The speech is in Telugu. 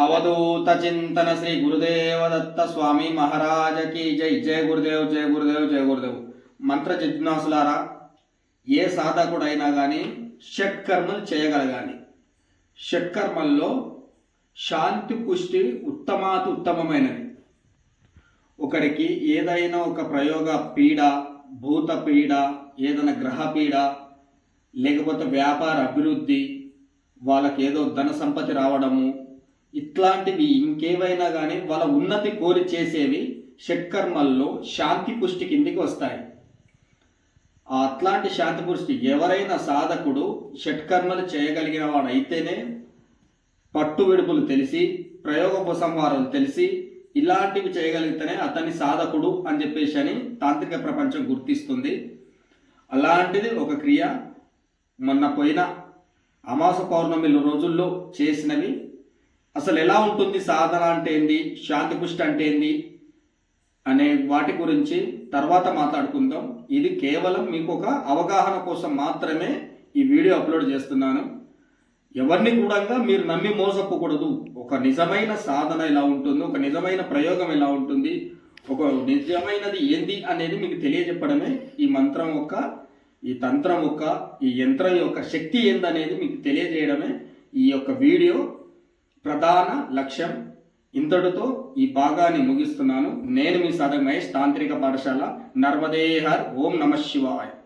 అవధూత చింతన శ్రీ గురుదేవదత్త స్వామి మహారాజకి की జై జయ గురుదేవ్ జయ గురుదేవ్ జయ గురుదేవ్. మంత్ర జిజ్ఞాసులారా ఏ సాధకుడైనా కానీ షట్కర్మలు చేయగలగాలి. షట్కర్మల్లో శాంతి పుష్టి ఉత్తమాతి ఉత్తమమైనది ఒకరికి ఏదైనా ఒక ప్రయోగ పీడ భూత పీడ ఏదైనా గ్రహ పీడ లేకపోతే వ్యాపార అభివృద్ధి వాళ్ళకి ఏదో ధన సంపత్తి రావడము ఇట్లాంటివి ఇంకేవైనా కానీ వాళ్ళ ఉన్నతి కోరి చేసేవి షట్కర్మల్లో శాంతి పుష్టి కిందికి వస్తాయి. ఆ అట్లాంటి శాంతి పుష్టి ఎవరైనా సాధకుడు షట్కర్మలు చేయగలిగిన వాడైతేనే పట్టు విడుపులు తెలిసి ప్రయోగోపసంహారాలు తెలిసి ఇలాంటివి చేయగలిగితేనే అతని సాధకుడు అని చెప్పేసి అని తాంత్రిక ప్రపంచం గుర్తిస్తుంది. అలాంటిది ఒక క్రియ మొన్న పోయిన అమాస పౌర్ణమి రోజుల్లో చేసినవి అసలు ఎలా ఉంటుంది సాధన అంటే ఏంది? శాంతి పుష్టి అంటే ఏంది? అనే వాటి గురించి తర్వాత మాట్లాడుకుందాం. ఇది కేవలం మీకు ఒక అవగాహన కోసం మాత్రమే ఈ వీడియో అప్లోడ్ చేస్తున్నాను. ఎవరిని కూడా మీరు నమ్మి మోసపోకూడదు. ఒక నిజమైన సాధన ఎలా ఉంటుంది? ఒక నిజమైన ప్రయోగం ఎలా ఉంటుంది? ఒక నిజమైనది ఏంది అనేది మీకు తెలియజెప్పడమే ఈ మంత్రం యొక్క ఈ తంత్రం యొక్క ఈ యంత్రం యొక్క శక్తి ఏందనేది మీకు తెలియజేయడమే ఈ యొక్క వీడియో ప్రధాన లక్ష్యం ఇంతటితో ఈ భాగాన్ని ముగిస్తున్నాను. నేను మీ సాధక మహేష్ తాంత్రిక పాఠశాల నర్మదేహర్. ఓం నమ శివాయ.